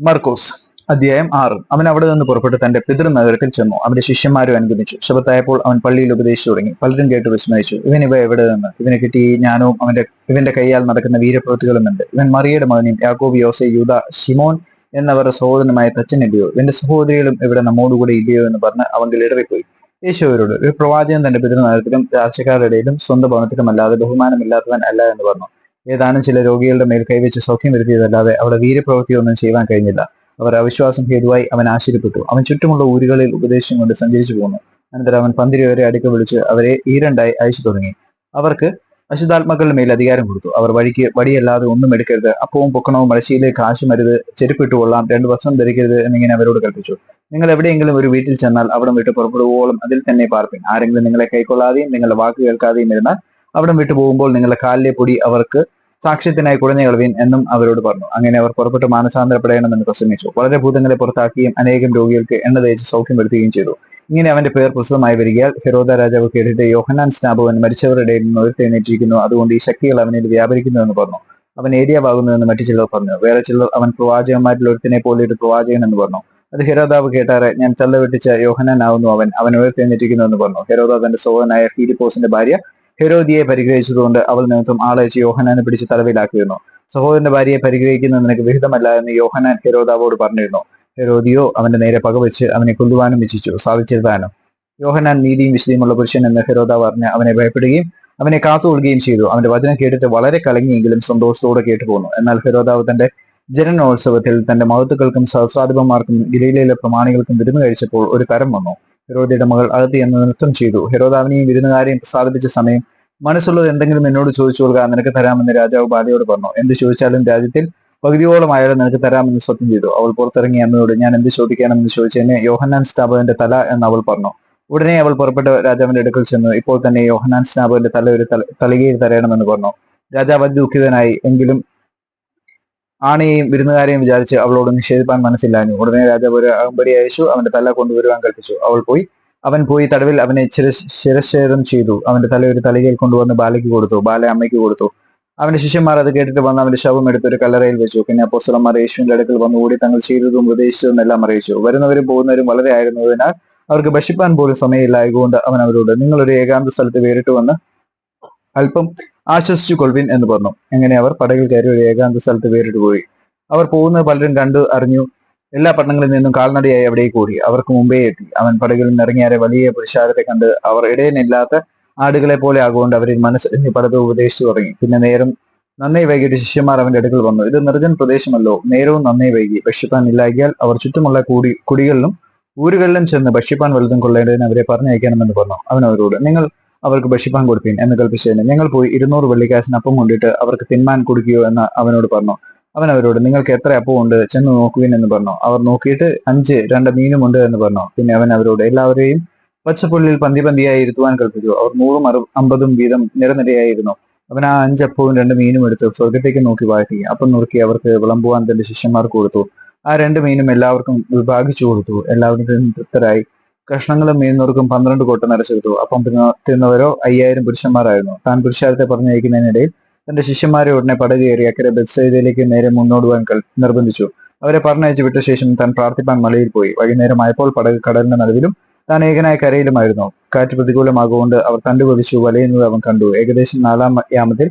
മർക്കോസ് അധ്യായം ആറ്. അവൻ അവിടെ നിന്ന് പുറപ്പെട്ട് തന്റെ പിതൃനഗരത്തിൽ ചെന്നു. അവന്റെ ശിഷ്യന്മാരും അനുഗമിച്ചു. ശബത്തായപ്പോൾ അവൻ പള്ളിയിൽ ഉപദേശിച്ചു തുടങ്ങി. പലരും കേട്ട് വിസ്മയിച്ചു. ഇവൻ ഇവ എവിടെ നിന്ന്? ഇവനെ കിട്ടി ഞാനും അവന്റെ ഇവന്റെ കൈയാൽ നടക്കുന്ന വീരപ്രവൃത്തികളും ഉണ്ട് ഇവൻ മറിയയുടെ മകനും യാക്കോബ് യോസെ യൂത ഷിമോൻ എന്നവരുടെ സഹോദരനുമായ തച്ചൻ ഇല്ലയോ? ഇവന്റെ സഹോദരികളും ഇവിടെ നമ്മോടുകൂടെ ഇല്ലയോ? എന്ന് പറഞ്ഞ് അവങ്കിൽ ഇടറിപ്പോയി. യേശു അവരോട് ഒരു പ്രവാചകൻ തന്റെ പിതൃനഗരത്തിലും രാഷ്ട്രക്കാരുടെ ഇടയിലും സ്വന്തം ഭവനത്തിലും അല്ലാതെ ബഹുമാനമില്ലാത്തവൻ അല്ല എന്ന് പറഞ്ഞു. ഏതാനും ചില രോഗികളുടെ മേൽ കൈവച്ച് സൗഖ്യം വരുത്തിയതല്ലാതെ അവിടെ വീരപ്രവൃത്തിയൊന്നും ചെയ്യുവാൻ കഴിഞ്ഞില്ല. അവർ അവിശ്വാസം ഹേതുവായി അവൻ ആശ്ചര്യപ്പെട്ടു. അവൻ ചുറ്റുമുള്ള ഊരുകളിൽ ഉപദേശം കൊണ്ട് സഞ്ചരിച്ചു പോകുന്നു അനന്തരം അവൻ പന്തിരി വരെ അടുക്ക വിളിച്ച് അവരെ ഈരണ്ടായി അയച്ചു തുടങ്ങി. അവർക്ക് അശുദ്ധാത്മാക്കളുടെ മേൽ അധികാരം കൊടുത്തു. അവർ വഴിക്ക് വടിയല്ലാതെ ഒന്നും എടുക്കരുത്. അപ്പവും പൊക്കണവും മഴശിയിലേക്ക് ആശുമരുത് ചെരുപ്പിട്ട് കൊള്ളാം. രണ്ട് വസ്ത്രം ധരിക്കരുത് എന്നിങ്ങനെ അവരോട് കൽപ്പിച്ചു. നിങ്ങൾ എവിടെയെങ്കിലും ഒരു വീട്ടിൽ ചെന്നാൽ അവിടം വിട്ട് പുറപ്പെടുവോളം അതിൽ തന്നെ പാർപ്പിൻ. ആരെങ്കിലും നിങ്ങളെ കൈക്കൊള്ളാതെയും നിങ്ങളുടെ വാക്ക് കേൾക്കാതെയും ഇരുന്നാൽ അവിടം വിട്ടു പോകുമ്പോൾ നിങ്ങളുടെ കാലിലെ പൊടി അവർക്ക് സാക്ഷ്യത്തിനായി കുടഞ്ഞു കളവീൻ എന്നും അവരോട് പറഞ്ഞു. അങ്ങനെ അവർ പുറപ്പെട്ട് മാനസാന്തരപ്പെടണമെന്ന് പ്രസംഗിച്ചു. വളരെ ഭൂതങ്ങളെ പുറത്താക്കുകയും അനേകം രോഗികൾക്ക് എണ്ണ തേച്ച് സൗഖ്യം വരുത്തുകയും ചെയ്തു. ഇങ്ങനെ അവന്റെ പേർ പ്രസിദ്ധമായി വരികയാൽ ഹെറോദ രാജാവ് കേട്ടിട്ട് യോഹനാൻ സ്നാപകൻ മരിച്ചവരുടെ നിന്ന് ഉയർത്തെഴുന്നേറ്റിരിക്കുന്നു അതുകൊണ്ട് ഈ ശക്തികൾ അവനിൽ വ്യാപരിക്കുന്നു എന്ന് പറഞ്ഞു. അവൻ ഏരിയാവാകുന്നുവെന്ന് മറ്റു ചിലർ പറഞ്ഞു. വേറെ ചിലർ അവൻ പ്രവാചകന്മാരിൽ ഒരുത്തിനെ പോലെ ഒരു പ്രവാചകൻ എന്ന് പറഞ്ഞു. അത് ഹെരോദാവ് കേട്ടാറെ ഞാൻ ചല്ല വെട്ടിച്ച യോഹനാൻ ആവുന്നു അവൻ അവൻ ഉയർത്തെഴുന്നേറ്റിരിക്കുന്നു എന്ന് പറഞ്ഞു. ഹെരോദ തന്റെ സഹോദരനായ ഫീലിപ്പോസിന്റെ ഭാര്യ ഹെരോദിയെ പരിഗ്രഹിച്ചതുകൊണ്ട് അവൾ നിമിത്തം ആളയച്ച് യോഹനാനെ പിടിച്ച് തടവിലാക്കിയിരുന്നു സഹോദരന്റെ ഭാര്യയെ പരിഗ്രഹിക്കുന്നത് നിനക്ക് വിഹിതമല്ല എന്ന് യോഹനാൻ ഹെരോദാവോട് പറഞ്ഞിരുന്നു. ഹെരോദിയോ അവന്റെ നേരെ പകവെച്ച് അവനെ കൊല്ലുവാനും ഇച്ഛിച്ചു. സാധിച്ചിരുതാനും യോഹനാൻ നീതിയും വിശുദ്ധിയുമുള്ള പുരുഷൻ എന്ന് ഹെരോദാവ് അറിഞ്ഞ് അവനെ ഭയപ്പെടുകയും അവനെ കാത്തുകൊള്ളുകയും ചെയ്തു. അവന്റെ വചനം കേട്ടിട്ട് വളരെ കലങ്ങിയെങ്കിലും സന്തോഷത്തോടെ കേട്ടുപോന്നു. എന്നാൽ ഹെരോദാവ് തന്റെ ജനനോത്സവത്തിൽ തന്റെ മഹത്തുക്കൾക്കും സഹസ്രാധിപന്മാർക്കും ഗിലയിലെ പ്രമാണികൾക്കും വിരുന്ന് കഴിച്ചപ്പോൾ ഒരു തരം വന്നു. ഹെരോദിയുടെ മകൾ അകത്തി എന്ന് നൃത്തം ചെയ്തു. ഹെരോദാവിനെയും വിരുന്നുകാരെയും പ്രസാദിപ്പിച്ച സമയം മനസ്സുള്ളത് എന്തെങ്കിലും എന്നോട് ചോദിച്ചു കൊടുക്കുക നിനക്ക് തരാമെന്ന് രാജാവ് ബാലയോട് പറഞ്ഞു. എന്ത് ചോദിച്ചാലും രാജ്യത്തിൽ പകുതിയോളം ആയാലും നിനക്ക് തരാമെന്ന് സ്വപ്നം ചെയ്തു. അവൾ പുറത്തിറങ്ങി അമ്മയോട് ഞാൻ എന്ത് ചോദിക്കാനെന്ന് ചോദിച്ചതിന് യോഹന്നാൻ സ്നാപകന്റെ തല എന്ന് അവൾ പറഞ്ഞു. ഉടനെ അവൾ പുറപ്പെട്ട രാജാവിന്റെ അടുക്കൽ ചെന്നു. ഇപ്പോൾ തന്നെ യോഹന്നാൻ സ്നാപകന്റെ തല ഒരു തല തലകയിൽ തരയണമെന്ന് പറഞ്ഞു. രാജാവ് ദുഃഖിതനായി എങ്കിലും ആണയെയും വിരുന്നുകാരെയും വിചാരിച്ച് അവളോട് നിഷേധിപ്പാൻ മനസ്സില്ലാഞ്ഞു. ഉടനെ രാജാവ് ഒരു അകമ്പടി അയച്ചു അവന്റെ തല കൊണ്ടുവരുവാൻ കൽപ്പിച്ചു. അവൾ പോയി. അവൻ പോയി തടവിൽ അവനെ ശിരച്ഛേദം ചെയ്തു. അവന്റെ തല ഒരു തലകയിൽ കൊണ്ടുവന്ന് ബാലയ്ക്ക് കൊടുത്തു. ബാല അമ്മയ്ക്ക് കൊടുത്തു. അവന്റെ ശിഷ്യന്മാർ അത് കേട്ടിട്ട് വന്ന് അവന്റെ ശവം എടുത്ത് ഒരു കല്ലറയിൽ വെച്ചു. പിന്നെ അപ്പോസ്തലന്മാർ യേശുവിന്റെ അടുക്കൽ വന്ന് കൂടി തങ്ങൾ ചെയ്തതും ഉപദേശിച്ചതും എല്ലാം അറിയിച്ചു. വരുന്നവരും പോകുന്നവരും വളരെ ആയിരുന്നതിനാൽ അവർക്ക് ഭക്ഷിപ്പാൻ പോലും സമയമില്ലായതുകൊണ്ട് അവൻ അവരോട് നിങ്ങളൊരു ഏകാന്ത സ്ഥലത്ത് വേറിട്ട് വന്ന് അല്പം ആശ്വസിച്ചു കൊൾവിൻ എന്ന് പറഞ്ഞു. അങ്ങനെ അവർ പടകിൽ കയറി ഒരു ഏകാന്ത സ്ഥലത്ത് വേറിട്ട് പോയി. അവർ പോകുന്നത് പലരും കണ്ടു അറിഞ്ഞു. എല്ലാ പട്ടണങ്ങളിൽ നിന്നും കാൽനടയായി അവിടേക്ക് കൂടി അവർക്ക് മുമ്പേ എത്തി. അവൻ പടകിൽ നിന്ന് ഇറങ്ങിയാരെ വലിയ പുരുഷാരത്തെ കണ്ട് അവർ ഇടയനില്ലാത്ത ആടുകളെ പോലെ ആകുകൊണ്ട് അവരിൽ മനസ്സറിഞ്ഞ് പലതും ഉപദേശിച്ചു തുടങ്ങി. പിന്നെ നേരം നന്നേ വൈകിട്ട് ശിഷ്യന്മാർ അവന്റെ അടുക്കൽ വന്നു. ഇത് നിർജൻ പ്രദേശമല്ലോ. നേരവും നന്നേ വൈകി. ഭക്ഷിപ്പാൻ ഇല്ലാകിയാൽ അവർ ചുറ്റുമുള്ള കൂടി കുടികളിലും ഊരുകളിലും ചെന്ന് ഭക്ഷിപ്പാൻ വലുതും കൊള്ളേണ്ടതിന് അവരെ പറഞ്ഞയക്കണമെന്ന് പറഞ്ഞു. അവൻ അവരോട് നിങ്ങൾ അവർക്ക് ഭക്ഷിപ്പാൻ കൊടുപ്പീൻ എന്ന് കൽപ്പിച്ചതിന്. ഞങ്ങൾ പോയി ഇരുന്നൂറ് വെള്ളിക്കാശിന് അപ്പം കൊണ്ടിട്ട് അവർക്ക് തിന്മാൻ കൊടുക്കുകയോ എന്ന് അവനോട് പറഞ്ഞു. അവൻ അവരോട് നിങ്ങൾക്ക് എത്ര അപ്പം ഉണ്ട് ചെന്ന് നോക്കുവിൻ എന്ന് പറഞ്ഞു. അവർ നോക്കിയിട്ട് അഞ്ച് രണ്ട് മീനും ഉണ്ട് എന്ന് പറഞ്ഞു. പിന്നെ അവൻ അവരോട് എല്ലാവരെയും പച്ചപ്പുള്ളിൽ പന്തി പന്തിയായി ഇരുത്തുവാൻ കൽപ്പിച്ചു. അവർ നൂറും അറു അമ്പതും വീതം നിരനിരയായിരുന്നു. അവൻ ആ അഞ്ചപ്പവും രണ്ട് മീനും എടുത്ത് സ്വർഗത്തേക്ക് നോക്കി വാഴ്ത്തി. അപ്പം നുറുക്കി അവർക്ക് വിളമ്പുവാൻ തന്റെ ശിഷ്യന്മാർക്ക് കൊടുത്തു. ആ രണ്ട് മീനും എല്ലാവർക്കും വിഭാഗിച്ചു കൊടുത്തു. എല്ലാവരും തൃപ്തരായി. കഷ്ണങ്ങളും മീനുകൾക്കും പന്ത്രണ്ട് കൊട്ട നരച്ചെടുത്തു അപ്പം തിന്ന- തിന്നവരോ അയ്യായിരം പുരുഷന്മാരായിരുന്നു. താൻ പുരുഷാരത്തെ പറഞ്ഞയക്കുന്നതിനിടയിൽ തന്റെ ശിഷ്യന്മാരെ ഉടനെ പടകേറി അക്കരെ ബെത്സൈദയിലേക്ക് നേരെ മുന്നോടുവാൻ നിർബന്ധിച്ചു. അവരെ പറഞ്ഞയച്ചു വിട്ട ശേഷം താൻ പ്രാർത്ഥിപ്പാൻ മലയിൽ പോയി. വൈകുന്നേരമായപ്പോൾ പടക് കടലിന്റെ നടുവിലും താൻ ഏകനായ കരയിലുമായിരുന്നു. കാറ്റ് പ്രതികൂലമാകൊണ്ട് അവർ തണ്ടു വലയുന്നത് അവൻ കണ്ടു. ഏകദേശം നാലാം യാമത്തിൽ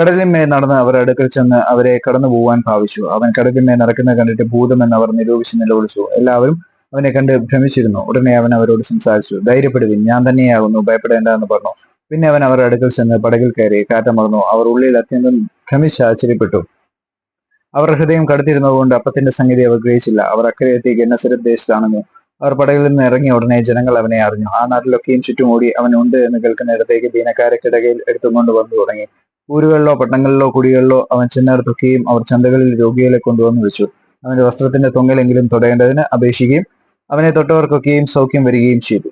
കടലിന്മേൽ നടന്ന് അവർ അടുക്കൽ ചെന്ന് അവരെ കടന്നു പോവാൻ ഭാവിച്ചു. അവൻ കടലിന്മേൽ നടക്കുന്നത് കണ്ടിട്ട് ഭൂതമെന്ന് അവർ നിരൂപിച്ച് നിലവിളിച്ചു. എല്ലാവരും അവനെ കണ്ട് ഭ്രമിച്ചിരുന്നു. ഉടനെ അവൻ അവരോട് സംസാരിച്ചു. ധൈര്യപ്പെടുവിൻ ഞാൻ തന്നെയാകുന്നു ഭയപ്പെടേണ്ട എന്ന് പറഞ്ഞു. പിന്നെ അവൻ അവരുടെ അടുക്കൽ ചെന്ന് പടകിൽ കയറി കാറ്റമർന്നു അവർ ഉള്ളിൽ അത്യന്തം ഭ്രമിച്ച് ആശ്ചര്യപ്പെട്ടു. അവർ ഹൃദയം കടത്തിരുന്നതുകൊണ്ട് അപ്പത്തിന്റെ സംഗതി അവർ ഗ്രഹിച്ചില്ല. അവർ അക്കരെ ഗന്നസരത് ദേശത്താണെന്നു അവർ പടകിൽ നിന്ന് ഇറങ്ങിയ ഉടനെ ജനങ്ങൾ അവനെ അറിഞ്ഞു. ആ നാട്ടിലൊക്കെയും ചുറ്റും ഓടി അവൻ ഉണ്ട് എന്ന് കേൾക്കുന്നിടത്തേക്ക് ദീനക്കാരെ കിടകയിൽ എടുത്തുകൊണ്ട് വന്നു തുടങ്ങി. ഊരുകളിലോ പട്ടണങ്ങളിലോ കുടികളിലോ അവൻ ചെന്നിടത്തൊക്കെയും അവർ ചന്തകളിൽ രോഗികളെ കൊണ്ടുവന്നു വെച്ചു. അവന്റെ വസ്ത്രത്തിന്റെ തൊങ്ങലെങ്കിലും തുടയേണ്ടതിന് അപേക്ഷിക്കുകയും അവനെ തൊട്ടവർക്കൊക്കെയും സൗഖ്യം വരികയും ചെയ്തു.